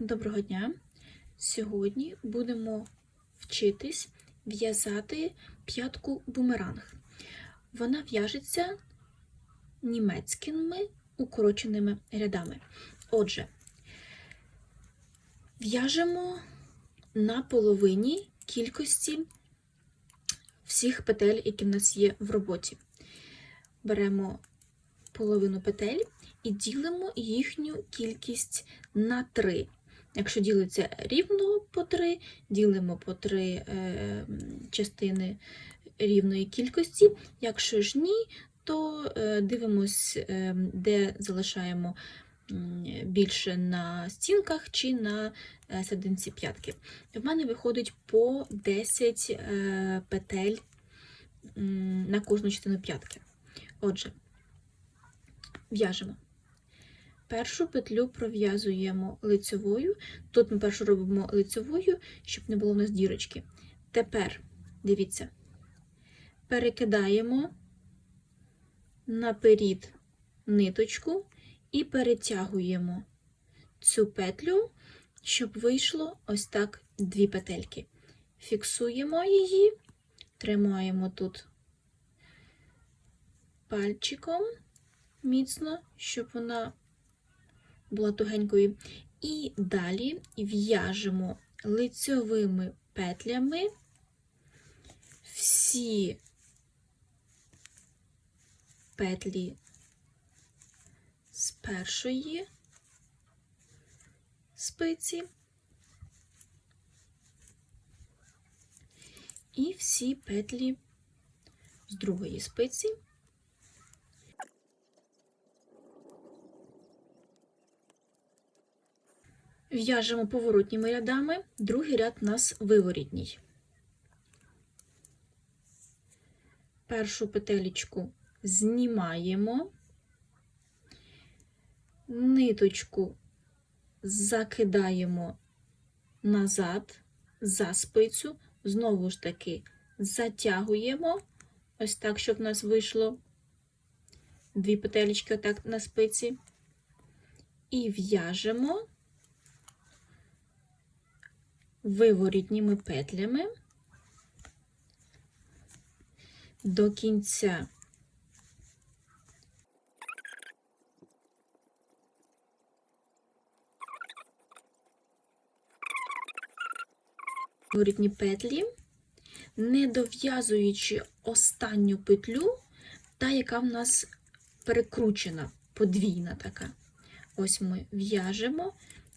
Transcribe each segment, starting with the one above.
Доброго дня! Сьогодні будемо вчитись в'язати п'ятку бумеранг. Вона в'яжеться німецькими укороченими рядами. Отже, в'яжемо на половині кількості всіх петель, які в нас є в роботі. Беремо половину петель і ділимо їхню кількість на 3. Якщо ділиться рівно по 3, ділимо по 3 е, частини рівної кількості. Якщо ж ні, то е, дивимось, е, де залишаємо більше на стінках чи на серединці п'ятки. В мене виходить по 10 е, петель на кожну частину п'ятки. Отже, в'яжемо. Першу петлю пров'язуємо лицьовою. Тут ми першу робимо лицьовою, щоб не було в нас дірочки. Тепер, дивіться, перекидаємо наперед ниточку і перетягуємо цю петлю, щоб вийшло ось так дві петельки. Фіксуємо її, тримаємо тут пальчиком міцно, щоб вона була тугенькою. І далі в'яжемо лицьовими петлями всі петлі з першої спиці і всі петлі з другої спиці. В'яжемо поворотніми рядами, другий ряд у нас виворітній. Першу петелечку знімаємо, ниточку закидаємо назад за спицю, знову ж таки затягуємо, ось так, щоб в нас вийшло дві петелечки отак на спиці, і в'яжемо виворітніми петлями до кінця. Виворітні петлі, не дов'язуючи останню петлю, та, яка в нас перекручена, подвійна така. Ось ми в'яжемо,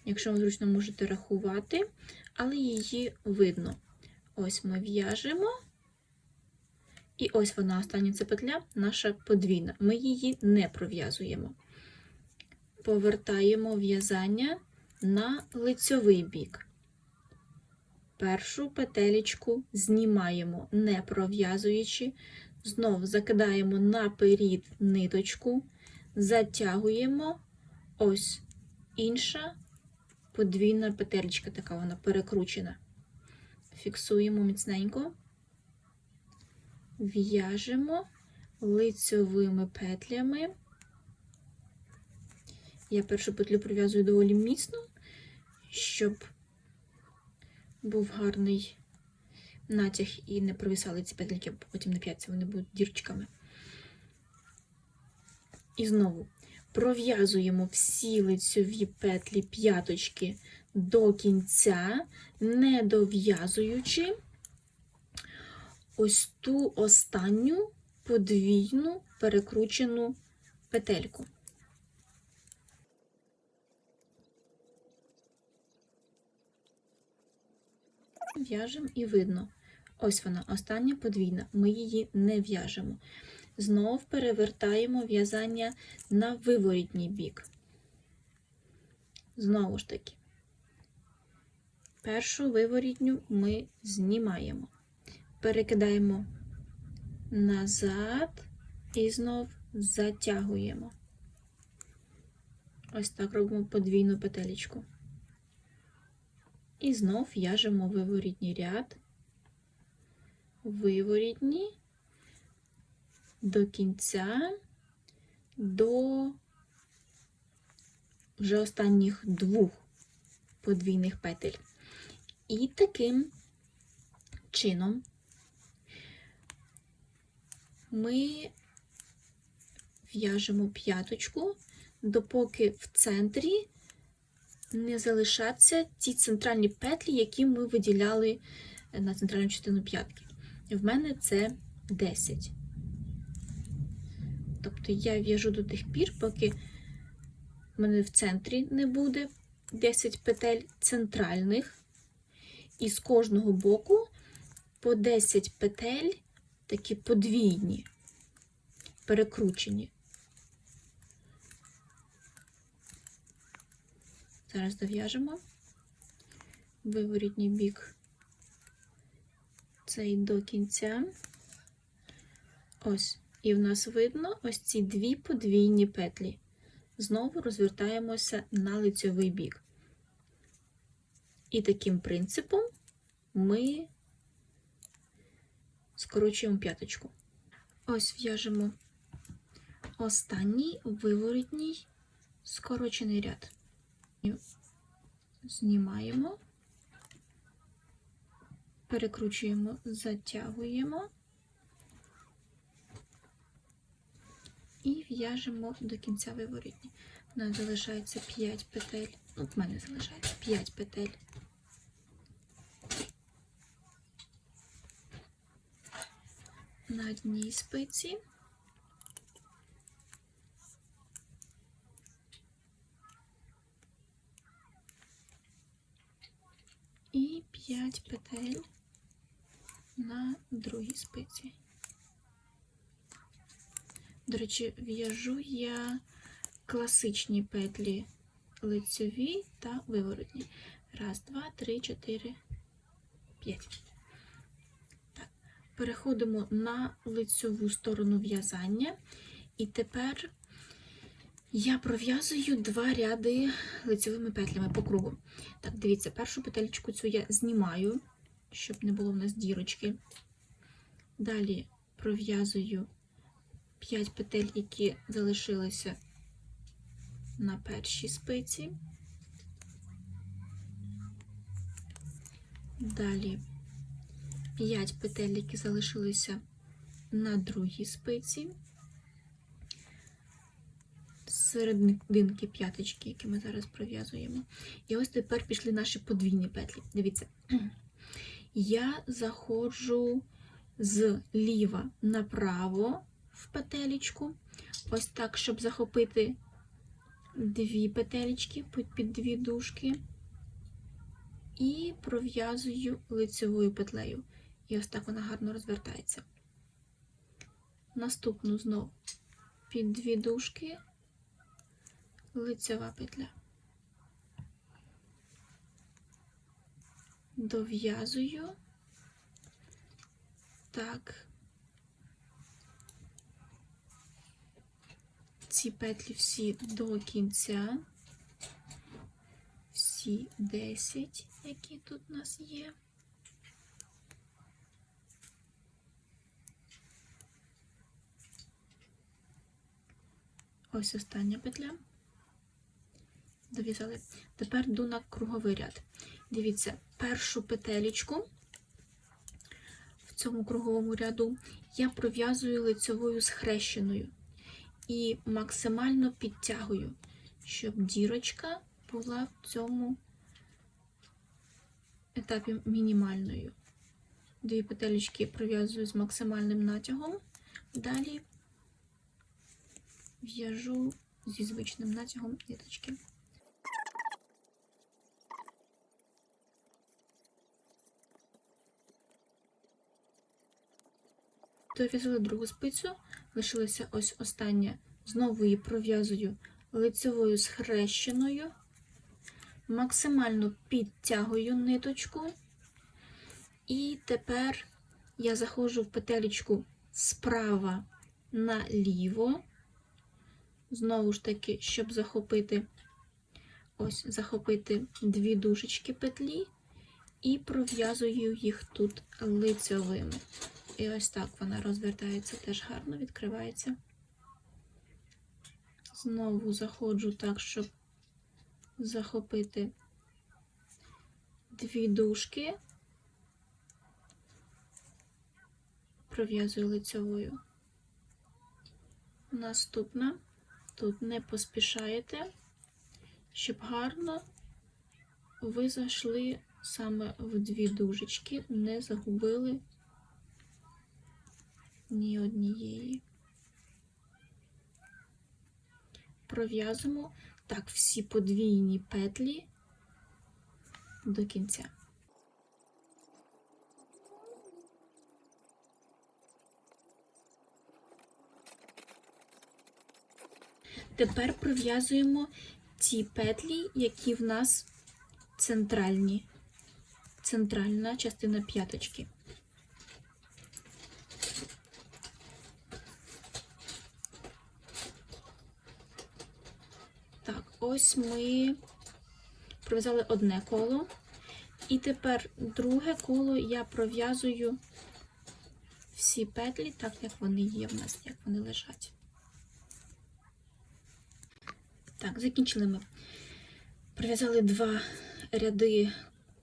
якщо ви зручно можете рахувати, але її видно. Ось ми в'яжемо, і ось вона остання ця петля, наша подвійна. Ми її не пров'язуємо. Повертаємо в'язання на лицьовий бік. Першу петелечку знімаємо, не пров'язуючи, знов закидаємо наперед ниточку, затягуємо ось інша подвійна петелька, така вона перекручена. Фіксуємо міцненько, в'яжемо лицьовими петлями. Я першу петлю прив'язую доволі міцно, щоб був гарний натяг і не провисали ці петельки, потім на п'ятці вони будуть дірчиками. І знову пров'язуємо всі лицьові петлі п'яточки до кінця, не дов'язуючи ось ту останню подвійну перекручену петельку. В'яжемо і видно. Ось вона, остання подвійна, ми її не в'яжемо. Знов перевертаємо в'язання на виворітній бік. Знову ж таки, першу виворітню ми знімаємо, перекидаємо назад і знов затягуємо. Ось так робимо подвійну петелечку. І знов в'яжемо виворітній ряд, виворітні до кінця, до вже останніх двох подвійних петель. І таким чином ми в'яжемо п'яточку, допоки в центрі не залишаться ті центральні петлі, які ми виділяли на центральну частину п'ятки. В мене це 10. Тобто я в'яжу до тих пір, поки в мене в центрі не буде 10 петель центральних, і з кожного боку по 10 петель такі подвійні, перекручені. Зараз дов'яжемо виворітній бік цей до кінця. Ось. І в нас видно ось ці дві подвійні петлі. Знову розвертаємося на лицьовий бік. І таким принципом ми скорочуємо п'яточку. Ось в'яжемо останній виворотній скорочений ряд. Знімаємо, перекручуємо, затягуємо і в'яжемо до кінця виворотні. У нас залишається 5 петель. Ну, в мене залишається 5 петель. На одній спиці. І 5 петель на другій спиці. До речі, в'яжу я класичні петлі лицьові та виворотні. Раз, два, три, чотири, п'ять. Так. Переходимо на лицьову сторону в'язання. І тепер я пров'язую два ряди лицьовими петлями по кругу. Так, дивіться, першу петельку цю я знімаю, щоб не було в нас дірочки. Далі пров'язую 5 петель, які залишилися на першій спиці. Далі 5 петель, які залишилися на другій спиці. Серединки п'яточки, які ми зараз пров'язуємо. І ось тепер пішли наші подвійні петлі. Дивіться, я заходжу зліва направо в петелечку, ось так, щоб захопити дві петелечки під дві дужки, і пров'язую лицевою петлею. І ось так вона гарно розвертається. Наступну знову під дві дужки, лицева петля. Дов'язую так. Ці петлі всі до кінця, всі 10, які тут у нас є. Ось остання петля. Дов'язали. Тепер йду на круговий ряд. Дивіться, першу петелечку в цьому круговому ряду я пров'язую лицевою схрещеною і максимально підтягую, щоб дірочка була в цьому етапі мінімальною. Дві петелечки пров'язую з максимальним натягом, далі в'яжу зі звичним натягом ниточки. Дов'язала другу спицю, лишилася ось остання. Знову її пров'язую лицевою схрещеною, максимально підтягую ниточку, і тепер я заходжу в петелечку справа наліво, знову ж таки, щоб захопити ось захопити дві дужечки петлі, і пров'язую їх тут лицевими. І ось так вона розвертається теж гарно, відкривається. Знову заходжу так, щоб захопити дві дужки, пров'язую лицьовою. Наступна, тут не поспішаєте, щоб гарно ви зайшли саме в дві дужечки, не загубили ні однієї. Пров'язуємо так всі подвійні петлі до кінця. Тепер пров'язуємо ті петлі, які в нас центральні, центральна частина п'яточки. Так, ось ми пров'язали одне коло. І тепер друге коло я пров'язую всі петлі так, як вони є в нас, як вони лежать. Так, закінчили ми. Пров'язали два ряди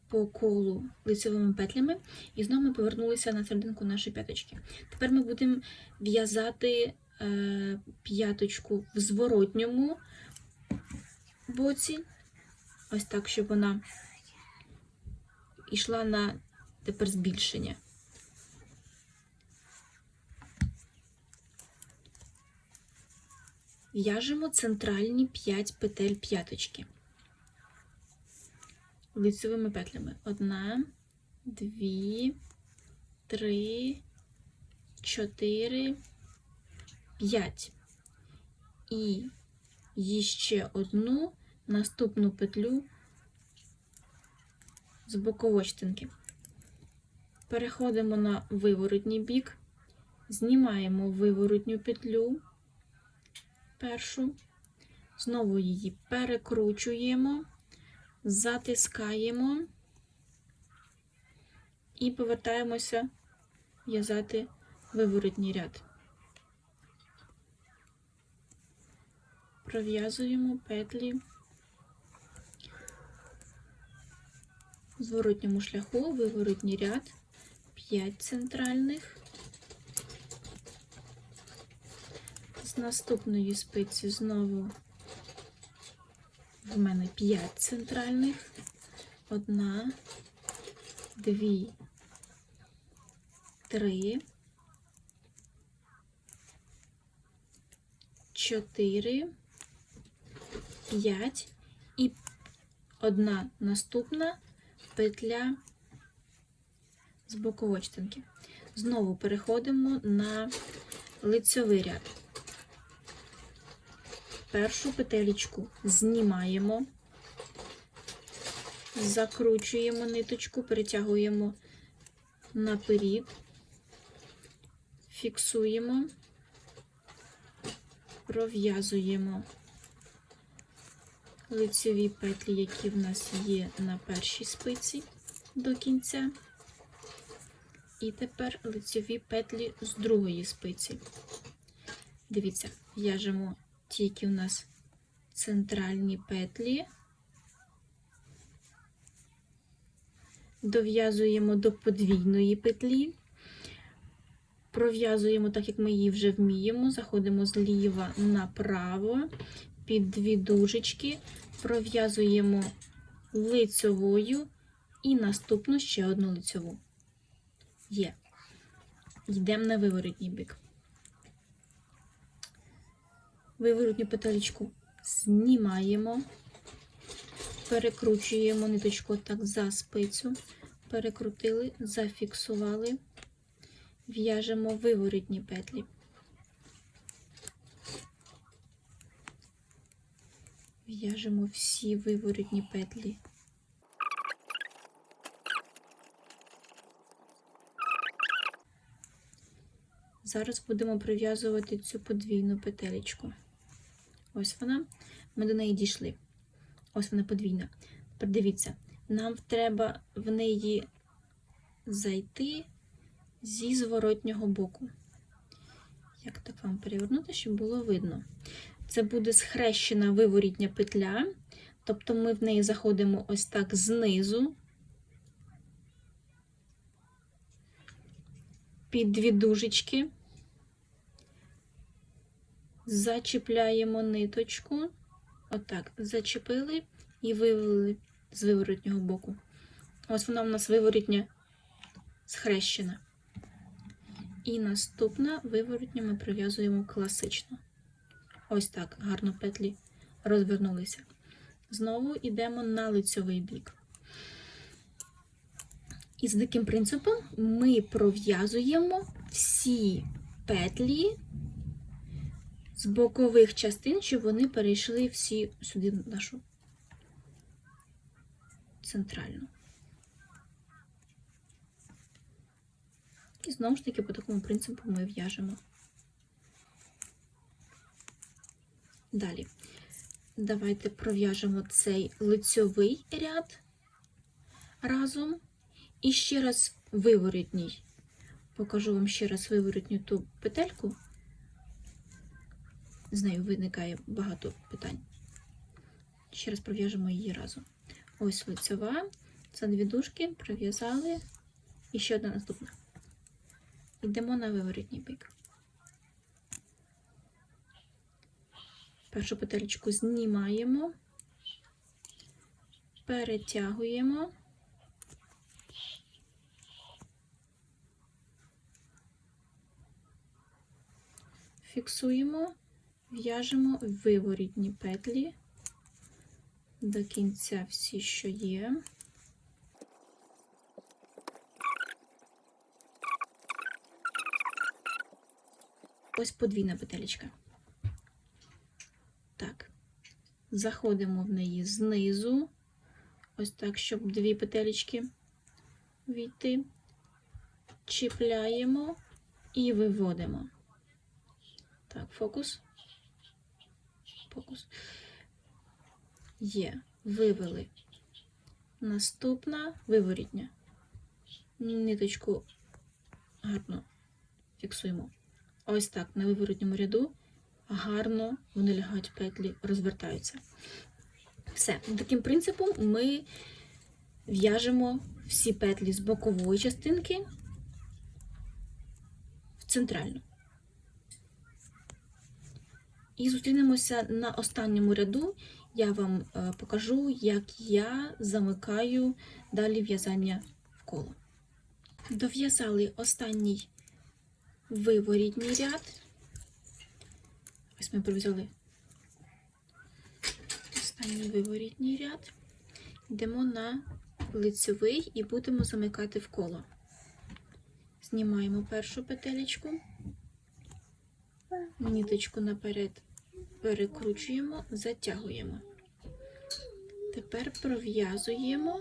по колу лицевими петлями, і знову ми повернулися на серединку нашої п'яточки. Тепер ми будемо в'язати е, п'яточку в зворотньому боці, ось так, щоб вона йшла на тепер збільшення. В'яжемо центральні 5 петель п'яточки лицевими петлями. Одна, дві, три, чотири, п'ять. І ще одну наступну петлю з боковочтинки. Переходимо на виворотній бік, знімаємо виворотню петлю першу, знову її перекручуємо, затискаємо і повертаємося в'язати виворотній ряд. Пров'язуємо петлі зворотньому шляху, виворотній ряд, 5 центральних. З наступної спиці знову в мене 5 центральних, одна, дві, три, чотири, п'ять. І одна наступна петля з боковочтинки. Знову переходимо на лицьовий ряд. Першу петелечку знімаємо, закручуємо ниточку, перетягуємо наперед, фіксуємо, пров'язуємо лицеві петлі, які в нас є на першій спиці до кінця. І тепер лицеві петлі з другої спиці. Дивіться, в'яжемо ті, які у нас центральні петлі, дов'язуємо до подвійної петлі, пров'язуємо так, як ми її вже вміємо, заходимо зліва направо, під дві дужечки, пров'язуємо лицьовою і наступну ще одну лицьову. Є. Йдемо на виворотній бік. Виворотню петелечку знімаємо, перекручуємо ниточку так за спицю, перекрутили, зафіксували, в'яжемо виворотні петлі. В'яжемо всі виворотні петлі. Зараз будемо прив'язувати цю подвійну петелечку. Ось вона, ми до неї дійшли. Ось вона подвійна. Тепер дивіться, нам треба в неї зайти зі зворотнього боку. Як так вам перевернути, щоб було видно? це буде схрещена виворітня петля, тобто ми в неї заходимо ось так знизу, під дві дужечки, зачіпляємо ниточку, отак, зачепили і вивели з виворотнього боку. Ось вона у нас виворітня схрещена. І наступна виворотня ми прив'язуємо класично. Ось так гарно петлі розвернулися. Знову йдемо на лицьовий бік. І з таким принципом ми пров'язуємо всі петлі з бокових частин, щоб вони перейшли всі сюди нашу центральну. І знову ж таки по такому принципу ми в'яжемо. Далі. Давайте пров'яжемо цей лицьовий ряд разом. І ще раз виворотній. Покажу вам ще раз виворотню ту петельку. З нею виникає багато питань. Ще раз пров'яжемо її разом. Ось лицьова, це дві дужки, пров'язали. І ще одна наступна. Йдемо на виворотній бік. Першу петельку знімаємо, перетягуємо. Фіксуємо, в'яжемо виворітні петлі до кінця всі, що є. Ось подвійна петелечка. Так, заходимо в неї знизу, ось так, щоб дві петелечки війти, чіпляємо і виводимо. Так, фокус. Фокус. Є. Вивели. Наступна виворітня. Ниточку гарно фіксуємо. Ось так, на виворотньому ряду гарно вони лягають петлі, розвертаються. Все. Таким принципом ми в'яжемо всі петлі з бокової частинки в центральну. І зустрінемося на останньому ряду. Я вам е, покажу, як я замикаю далі в'язання в коло. Дов'язали останній виворітній ряд. Ось ми пров'язали останній виворітній ряд. Йдемо на лицевий і будемо замикати в коло. Знімаємо першу петелечку, ніточку наперед перекручуємо, затягуємо. Тепер пров'язуємо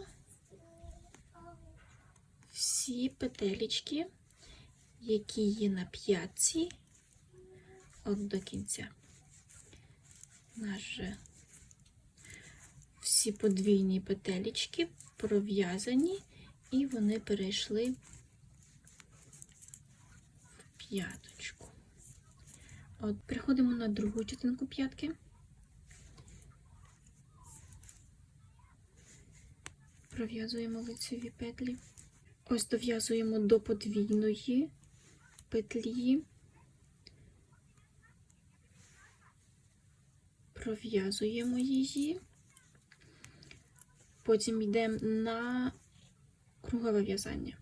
всі петелечки, які є на п'ятці, от до кінця. Наже всі подвійні петелечки пров'язані, і вони перейшли в п'яточку. От, переходимо на другу частинку п'ятки. Пров'язуємо лицеві петлі. Ось дов'язуємо до подвійної петлі, пров'язуємо її, потім йдемо на кругове в'язання.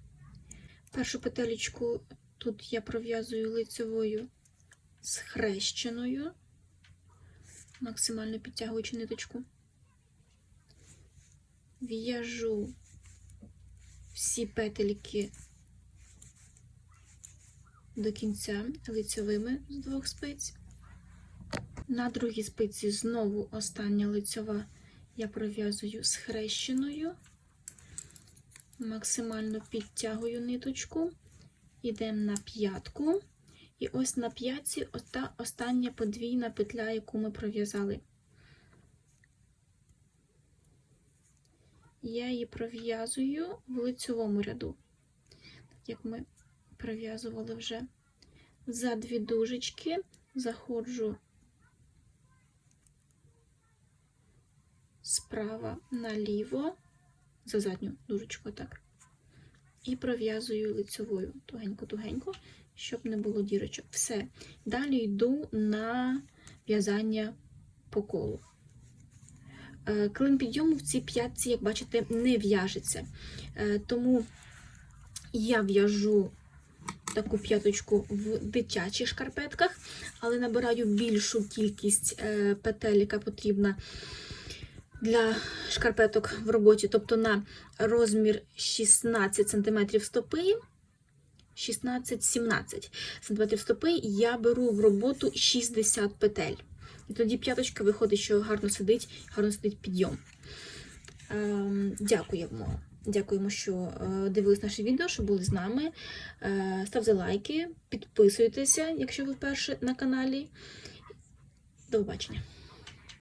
Першу петелечку тут я пров'язую лицевою схрещеною, максимально підтягуючи ниточку. В'яжу всі петельки до кінця лицьовими з двох спиць. На другій спиці знову остання лицьова я пров'язую схрещеною, максимально підтягую ниточку, йдемо на п'ятку. І ось на п'ятці оста, остання подвійна петля, яку ми пров'язали. Я її пров'язую в лицьовому ряду, як ми пров'язували вже за дві дужечки, заходжу справа наліво, за задню дужечку, так. і пров'язую лицьовою тугенько-тугенько, щоб не було дірочок. Все. Далі йду на в'язання по колу. Е, Клин підйому в цій п'ятці, як бачите, не в'яжеться. Е, Тому я в'яжу таку п'яточку в дитячих шкарпетках, але набираю більшу кількість е, петель, яка потрібна для шкарпеток в роботі, тобто на розмір 16 см стопи. 16-17 см стопи я беру в роботу 60 петель. І тоді п'яточка виходить, що гарно сидить, гарно сидить підйом. Ем, дякуємо. Дякуємо, що е, дивились наше відео, що були з нами. Е, ставте лайки, підписуйтеся, якщо ви вперше на каналі. До побачення.